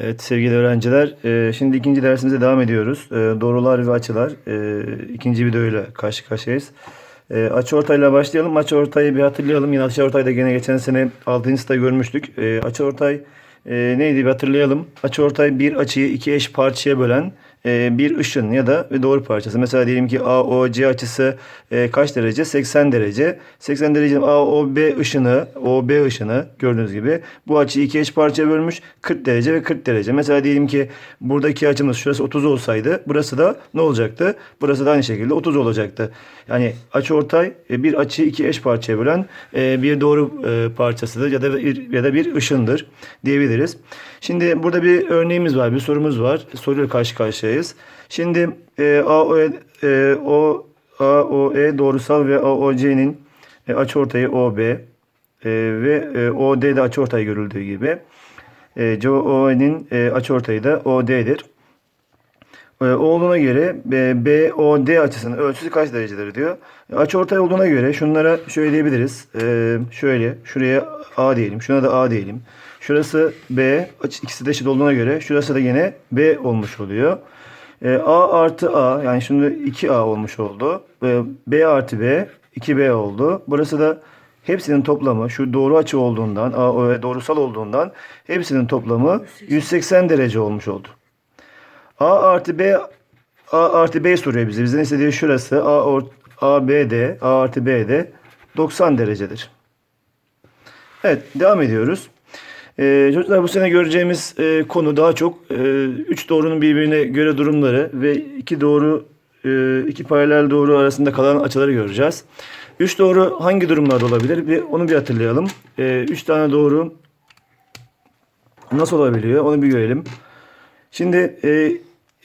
Evet sevgili öğrenciler, e, şimdi ikinci dersimize devam ediyoruz. E, Doğrular ve açılar. E, ikinci videoyla karşı karşıyayız. Açı ortayla başlayalım. Açı ortayı bir hatırlayalım. Yine açı ortayda gene geçen sene 6. sınıfta görmüştük. Açı ortay neydi bir hatırlayalım. Açı ortay bir açıyı iki eş parçaya bölen bir ışın ya da bir doğru parçası. Mesela diyelim ki AOC açısı e, kaç derece? 80 derece. 80 derece AOB ışını, OB ışını gördüğünüz gibi bu açıyı iki eş parçaya bölmüş 40 derece ve 40 derece. Mesela diyelim ki buradaki açımız şurası 30 olsaydı burası da ne olacaktı? Burası da aynı şekilde 30 olacaktı. Yani açı ortay e, bir açıyı iki eş parçaya bölen e, bir doğru e, parçasıdır ya da bir, ya da bir ışındır diyebiliriz. Şimdi burada bir örneğimiz var, bir sorumuz var. Soruyla karşı karşıyayız. Şimdi e, AOE, e, o, AOE doğrusal ve AOC'nin e, açıortayı OB e, ve e, OD'de açıortay görüldüğü gibi e, COE'nin e, açıortayı da OD'dir. E, olduğuna göre e, BOD açısının ölçüsü kaç derecedir diyor. E, Açıortay olduğuna göre şunlara şöyle diyebiliriz. E, şöyle şuraya A diyelim. Şuna da A diyelim. Şurası B. ikisi de eşit olduğuna göre şurası da yine B olmuş oluyor. E, A artı A yani şimdi 2A olmuş oldu. E, B artı B 2B oldu. Burası da hepsinin toplamı şu doğru açı olduğundan AOE doğrusal olduğundan hepsinin toplamı 180 derece olmuş oldu. A artı B A artı B soruyor bize. Bizden istediği şurası A, or, A B de A artı B de 90 derecedir. Evet devam ediyoruz. Ee, çocuklar bu sene göreceğimiz e, konu daha çok e, üç doğrunun birbirine göre durumları ve iki doğru e, iki paralel doğru arasında kalan açıları göreceğiz. Üç doğru hangi durumlarda olabilir? Bir, onu bir hatırlayalım. E, üç tane doğru nasıl olabiliyor? Onu bir görelim. Şimdi e,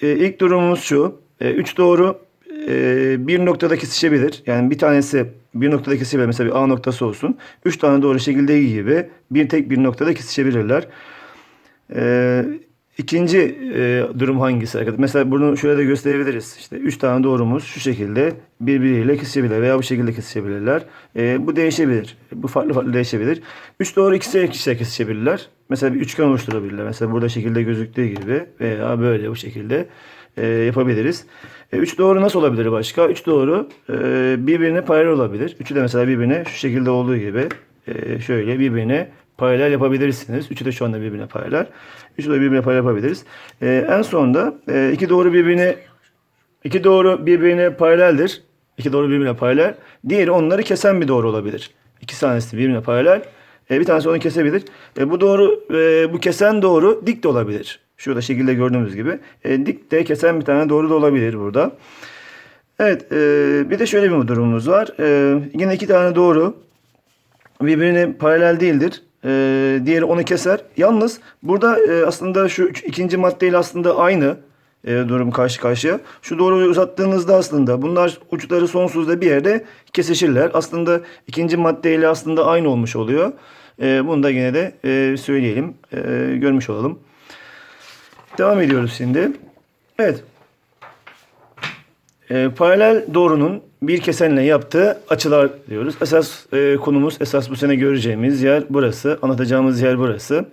e, ilk durumumuz şu. E, üç doğru e, bir noktada kesişebilir. Yani bir tanesi bir noktada kesişebilir. Mesela bir A noktası olsun. Üç tane doğru şekilde gibi bir tek bir noktada kesişebilirler. E, ikinci e, durum hangisi? arkadaşlar? Mesela bunu şöyle de gösterebiliriz. İşte üç tane doğrumuz şu şekilde birbiriyle kesişebilir veya bu şekilde kesişebilirler. E, bu değişebilir. Bu farklı farklı değişebilir. Üç doğru ikisi kişiye kesişebilirler. Mesela bir üçgen oluşturabilirler. Mesela burada şekilde gözüktüğü gibi veya böyle bu şekilde e, yapabiliriz. E, üç doğru nasıl olabilir başka? Üç doğru e, birbirine paralel olabilir. Üçü de mesela birbirine şu şekilde olduğu gibi e, şöyle birbirine paralel yapabilirsiniz. Üçü de şu anda birbirine paralel. Üçü de birbirine paralel yapabiliriz. E, en sonunda e, iki doğru birbirine iki doğru birbirine paraleldir. İki doğru birbirine paralel. Diğeri onları kesen bir doğru olabilir. İki tanesi birbirine paralel. E, bir tanesi onu kesebilir. E, bu doğru, e, bu kesen doğru dik de olabilir. Şurada şekilde gördüğümüz gibi. E, dik de kesen bir tane doğru da olabilir burada. Evet, e, bir de şöyle bir durumumuz var. E, yine iki tane doğru birbirine paralel değildir. E, diğeri onu keser. Yalnız burada e, aslında şu ikinci maddeyle aslında aynı e, durum karşı karşıya. Şu doğruyu uzattığınızda aslında bunlar uçları sonsuzda bir yerde kesişirler. Aslında ikinci maddeyle aslında aynı olmuş oluyor. E, bunu da yine de e, söyleyelim, e, görmüş olalım. Devam ediyoruz şimdi. Evet. E, paralel doğrunun bir kesenle yaptığı açılar diyoruz. Esas e, konumuz, esas bu sene göreceğimiz yer burası. Anlatacağımız yer burası.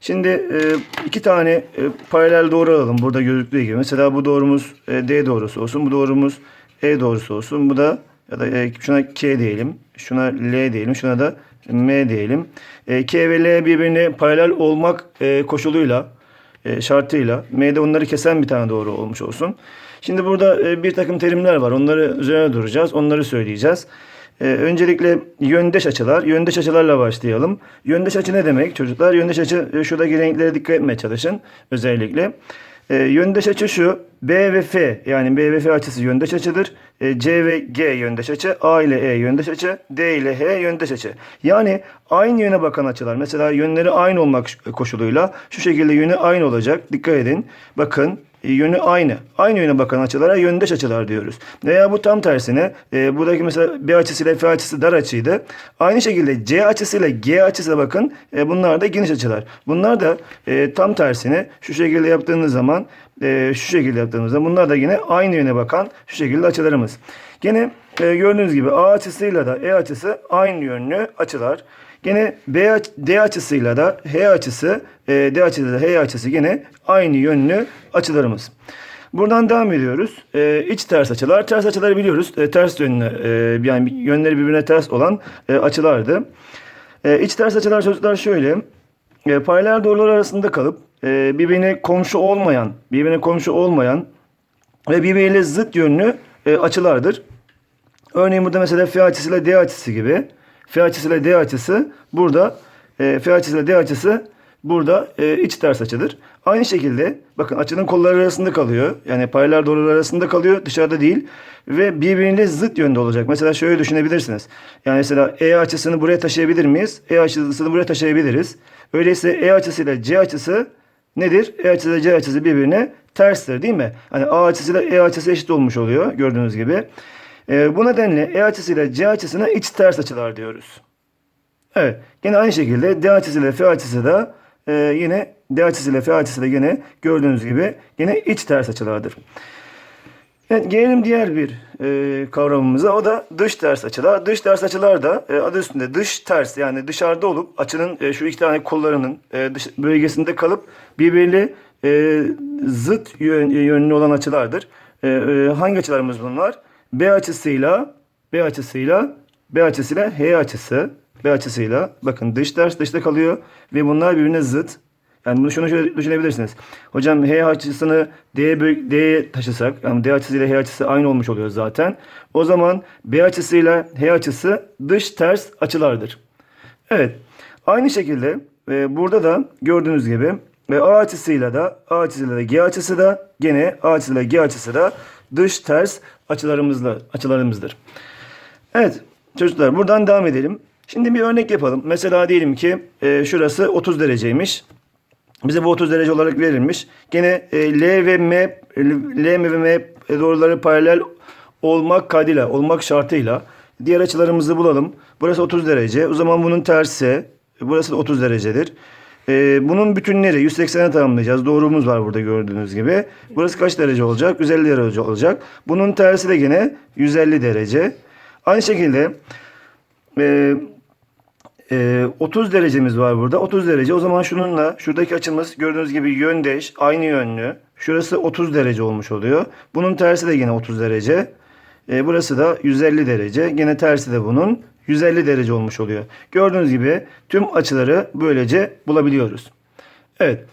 Şimdi e, iki tane e, paralel doğru alalım burada gözüktüğü gibi. Mesela bu doğrumuz e, D doğrusu olsun. Bu doğrumuz E doğrusu olsun. Bu da ya da e, şuna K diyelim. Şuna L diyelim. Şuna da M diyelim. E, K ve L birbirine paralel olmak e, koşuluyla e, şartıyla M'de onları kesen bir tane doğru olmuş olsun. Şimdi burada e, bir takım terimler var. Onları üzerine duracağız. Onları söyleyeceğiz. E, öncelikle yöndeş açılar. Yöndeş açılarla başlayalım. Yöndeş açı ne demek çocuklar? Yöndeş açı şuradaki renklere dikkat etmeye çalışın özellikle. E, yöndeş açı şu. B ve F yani B ve F açısı yöndeş açıdır. E, C ve G yöndeş açı. A ile E yöndeş açı. D ile H yöndeş açı. Yani aynı yöne bakan açılar. Mesela yönleri aynı olmak koşuluyla şu şekilde yönü aynı olacak. Dikkat edin. Bakın yönü aynı. Aynı yöne bakan açılara yöndeş açılar diyoruz. Veya bu tam tersine e, buradaki mesela B açısıyla F açısı dar açıydı. Aynı şekilde C açısıyla G açısına bakın. E, bunlar da geniş açılar. Bunlar da e, tam tersine şu şekilde yaptığınız zaman e, şu şekilde yaptığımızda bunlar da yine aynı yöne bakan şu şekilde açılarımız. Gene e, gördüğünüz gibi A açısıyla da E açısı aynı yönlü açılar. Gene B D açısıyla da H açısı, e, D açısıyla da H açısı gene aynı yönlü açılarımız. Buradan devam ediyoruz. E, iç ters açılar. Ters açıları biliyoruz. E, ters yönlü, e, yani yönleri birbirine ters olan e, açılardı. E, iç ters açılar çocuklar şöyle. E, paralel doğrular arasında kalıp e, birbirine komşu olmayan, birbirine komşu olmayan ve birbiriyle zıt yönlü e, açılardır. Örneğin burada mesela F açısıyla D açısı gibi. F açısıyla D açısı burada e, F açısıyla D açısı burada e, iç ters açıdır. Aynı şekilde bakın açının kolları arasında kalıyor. Yani paralel doğrular arasında kalıyor. Dışarıda değil. Ve birbirine zıt yönde olacak. Mesela şöyle düşünebilirsiniz. Yani mesela E açısını buraya taşıyabilir miyiz? E açısını buraya taşıyabiliriz. Öyleyse E açısıyla C açısı nedir? E açısıyla C açısı birbirine terstir değil mi? Hani A açısıyla E açısı eşit olmuş oluyor gördüğünüz gibi. Ee, bu nedenle E açısıyla C açısına iç ters açılar diyoruz. Evet. Yine aynı şekilde D açısıyla F açısı da e, yine D açısıyla F açısı da yine gördüğünüz gibi yine iç ters açılardır. Evet, gelelim diğer bir e, kavramımıza. O da dış ters açılar. Dış ters açılar da e, adı üstünde dış ters yani dışarıda olup açının e, şu iki tane kollarının e, dış bölgesinde kalıp birbiriyle e, zıt yön, yönlü olan açılardır. E, e, hangi açılarımız bunlar? B açısıyla B açısıyla B açısıyla H açısı B açısıyla bakın dış ters dışta kalıyor ve bunlar birbirine zıt. Yani bunu şunu şöyle düşünebilirsiniz. Hocam H açısını böl- D'ye taşısak, yani D açısıyla H açısı aynı olmuş oluyor zaten. O zaman B açısıyla H açısı dış ters açılardır. Evet. Aynı şekilde e, burada da gördüğünüz gibi ve A açısıyla da A açısıyla da G açısı da gene A açısıyla G açısı da dış ters açılarımızla açılarımızdır. Evet çocuklar buradan devam edelim. Şimdi bir örnek yapalım. Mesela diyelim ki e, şurası 30 dereceymiş. Bize bu 30 derece olarak verilmiş. Gene e, L ve M L ve M doğruları paralel olmak kaydıyla, olmak şartıyla diğer açılarımızı bulalım. Burası 30 derece. O zaman bunun tersi burası da 30 derecedir. E, bunun bütünleri 180'e tamamlayacağız. Doğrumuz var burada gördüğünüz gibi. Burası kaç derece olacak? 150 derece olacak. Bunun tersi de gene 150 derece. Aynı şekilde e, ee, 30 derecemiz var burada. 30 derece. O zaman şununla şuradaki açımız gördüğünüz gibi yöndeş, aynı yönlü. Şurası 30 derece olmuş oluyor. Bunun tersi de yine 30 derece. Ee, burası da 150 derece. Yine tersi de bunun 150 derece olmuş oluyor. Gördüğünüz gibi tüm açıları böylece bulabiliyoruz. Evet.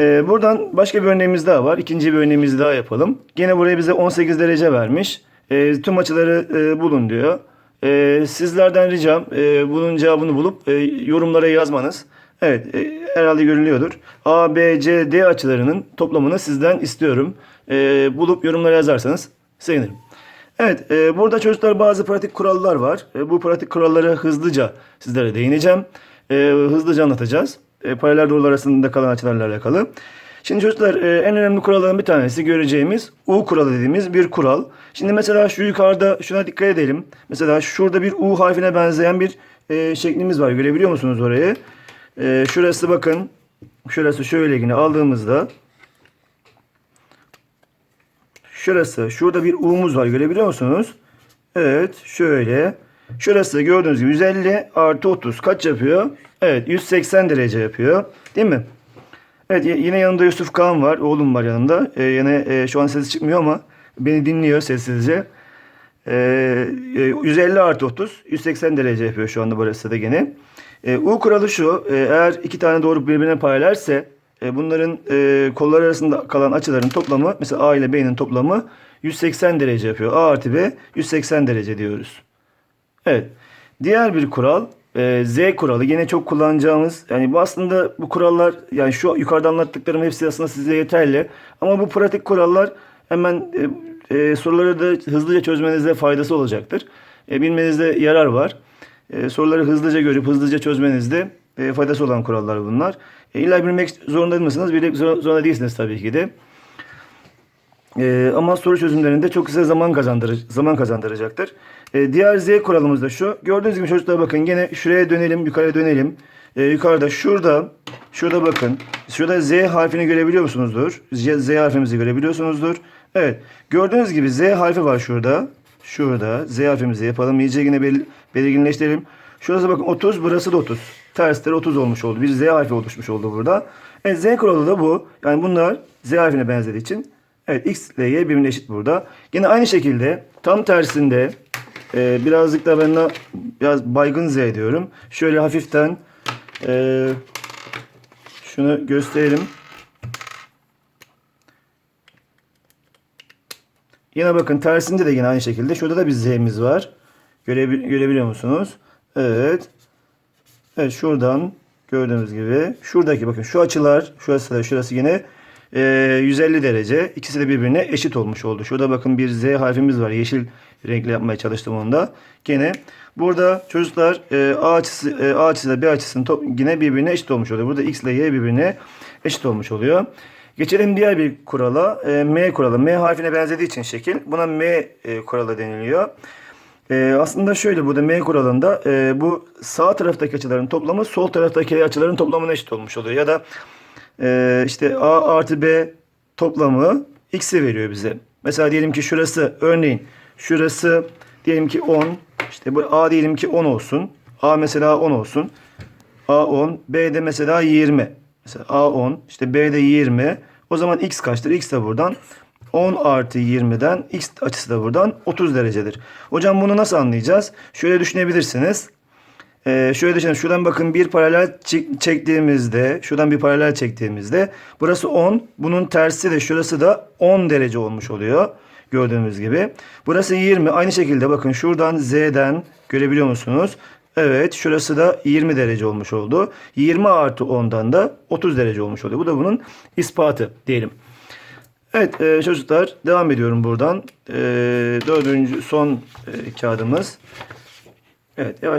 Ee, buradan başka bir örneğimiz daha var. İkinci bir örneğimizi daha yapalım. Gene buraya bize 18 derece vermiş. Ee, tüm açıları e, bulun diyor. Ee, sizlerden ricam e, bunun cevabını bulup e, yorumlara yazmanız. Evet e, herhalde görülüyordur. A, B, C, D açılarının toplamını sizden istiyorum. E, bulup yorumlara yazarsanız sevinirim. Evet e, burada çocuklar bazı pratik kurallar var. E, bu pratik kurallara hızlıca sizlere değineceğim. E, hızlıca anlatacağız. E, paralel doğrular arasında kalan açılarla alakalı. Şimdi çocuklar e, en önemli kuralların bir tanesi göreceğimiz U kuralı dediğimiz bir kural. Şimdi mesela şu yukarıda şuna dikkat edelim. Mesela şurada bir U harfine benzeyen bir e, şeklimiz var. Görebiliyor musunuz orayı? E, şurası bakın. Şurası şöyle yine aldığımızda Şurası. Şurada bir U'muz var. Görebiliyor musunuz? Evet. Şöyle. Şurası gördüğünüz gibi 150 artı 30 kaç yapıyor? Evet 180 derece yapıyor. Değil mi? Evet yine yanımda Yusuf Kağan var. Oğlum var yanımda. Ee, yine e, şu an sesi çıkmıyor ama beni dinliyor sessizce. Ee, e, 150 artı 30 180 derece yapıyor şu anda burası da gene. Ee, U kuralı şu. e, eğer iki tane doğru birbirine paralelse e, bunların e, kollar arasında kalan açıların toplamı mesela A ile B'nin toplamı 180 derece yapıyor. A artı B 180 derece diyoruz. Evet. Diğer bir kural e, Z kuralı. Yine çok kullanacağımız yani bu aslında bu kurallar yani şu yukarıda anlattıklarım hepsi aslında size yeterli. Ama bu pratik kurallar hemen e, e, soruları da hızlıca çözmenizde faydası olacaktır. E, bilmenizde yarar var. E, soruları hızlıca görüp hızlıca çözmenizde e, faydası olan kurallar bunlar. E, illa bilmek zorunda mısınız? Bilmek zor- zorunda değilsiniz tabii ki de. Ee, ama soru çözümlerinde çok kısa zaman kazandırır, zaman kazandıracaktır. Ee, diğer Z kuralımız da şu. Gördüğünüz gibi çocuklar bakın gene şuraya dönelim, yukarıya dönelim. Ee, yukarıda şurada, şurada bakın. Şurada Z harfini görebiliyor musunuzdur? Z, Z harfimizi görebiliyorsunuzdur. Evet. Gördüğünüz gibi Z harfi var şurada. Şurada Z harfimizi yapalım. İyice yine bel- belirginleştirelim. Şurası bakın 30, burası da 30. Tersleri 30 olmuş oldu. Bir Z harfi oluşmuş oldu burada. Evet Z kuralı da bu. Yani bunlar Z harfine benzediği için evet X ile Y birbirine eşit burada. Yine aynı şekilde tam tersinde e, birazcık da ben de biraz baygın Z diyorum. Şöyle hafiften e, şunu gösterelim. Yine bakın tersinde de yine aynı şekilde. Şurada da bir Z'miz var. Görebil görebiliyor musunuz? Evet. Evet şuradan gördüğünüz gibi. Şuradaki bakın şu açılar. Şurası da şurası yine e, 150 derece. İkisi de birbirine eşit olmuş oldu. Şurada bakın bir Z harfimiz var. Yeşil renkli yapmaya çalıştım onu da. Gene burada çocuklar e, A açısı e, A açısıyla B açısının top, yine birbirine eşit olmuş oluyor. Burada X ile Y birbirine eşit olmuş oluyor. Geçelim diğer bir kurala. E, M kuralı. M harfine benzediği için şekil. Buna M e, kuralı deniliyor. E, aslında şöyle burada M kuralında e, bu sağ taraftaki açıların toplamı sol taraftaki açıların toplamına eşit olmuş oluyor. Ya da e, işte A artı B toplamı X'i veriyor bize. Mesela diyelim ki şurası örneğin şurası diyelim ki 10. İşte bu A diyelim ki 10 olsun. A mesela 10 olsun. A 10, B de mesela 20. Mesela A 10, işte B de 20. O zaman X kaçtır? X de buradan 10 artı 20'den X açısı da buradan 30 derecedir. Hocam bunu nasıl anlayacağız? Şöyle düşünebilirsiniz. Ee, şöyle düşünün. Şuradan bakın bir paralel çek- çektiğimizde, şuradan bir paralel çektiğimizde burası 10. Bunun tersi de şurası da 10 derece olmuş oluyor. Gördüğünüz gibi. Burası 20. Aynı şekilde bakın şuradan Z'den görebiliyor musunuz? Evet şurası da 20 derece olmuş oldu. 20 artı 10'dan da 30 derece olmuş oluyor. Bu da bunun ispatı diyelim. Evet e, çocuklar devam ediyorum buradan. E, dördüncü son e, kağıdımız. Evet yavaş.